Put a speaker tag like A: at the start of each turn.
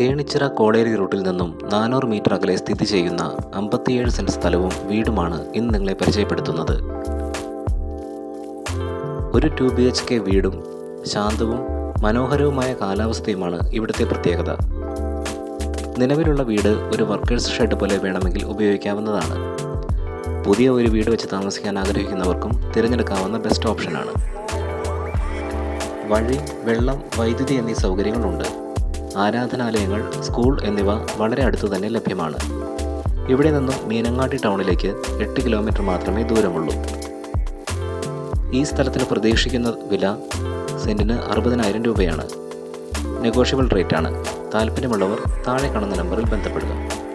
A: കേണിച്ചിറ കോളേരി റൂട്ടിൽ നിന്നും നാനൂറ് മീറ്റർ അകലെ സ്ഥിതി ചെയ്യുന്ന അമ്പത്തിയേഴ് സെന്റ് സ്ഥലവും വീടുമാണ് ഇന്ന് നിങ്ങളെ പരിചയപ്പെടുത്തുന്നത്. ഒരു ടു ബി എച്ച് കെ വീടും ശാന്തവും മനോഹരവുമായ കാലാവസ്ഥയുമാണ് ഇവിടുത്തെ പ്രത്യേകത. നിലവിലുള്ള വീട് ഒരു വർക്കേഴ്സ് ഷെഡ് പോലെ വേണമെങ്കിൽ ഉപയോഗിക്കാവുന്നതാണ്. പുതിയ ഒരു വീട് വെച്ച് താമസിക്കാൻ ആഗ്രഹിക്കുന്നവർക്കും തിരഞ്ഞെടുക്കാവുന്ന ബെസ്റ്റ് ഓപ്ഷനാണ്. വഴി വെള്ളം വൈദ്യുതി എന്നീ സൗകര്യങ്ങളുണ്ട്. ആരാധനാലയങ്ങൾ സ്കൂൾ എന്നിവ വളരെ അടുത്തു തന്നെ ലഭ്യമാണ്. ഇവിടെ നിന്നും മീനങ്ങാടി ടൗണിലേക്ക് എട്ട് കിലോമീറ്റർ മാത്രമേ ദൂരമുള്ളൂ. ഈ സ്ഥലത്തിന് പ്രതീക്ഷിക്കുന്ന വില സെന്റിന് അറുപതിനായിരം രൂപയാണ്. നെഗോഷ്യബിൾ റേറ്റാണ്. താല്പര്യമുള്ളവർ താഴെ കാണുന്ന നമ്പറിൽ ബന്ധപ്പെടുക.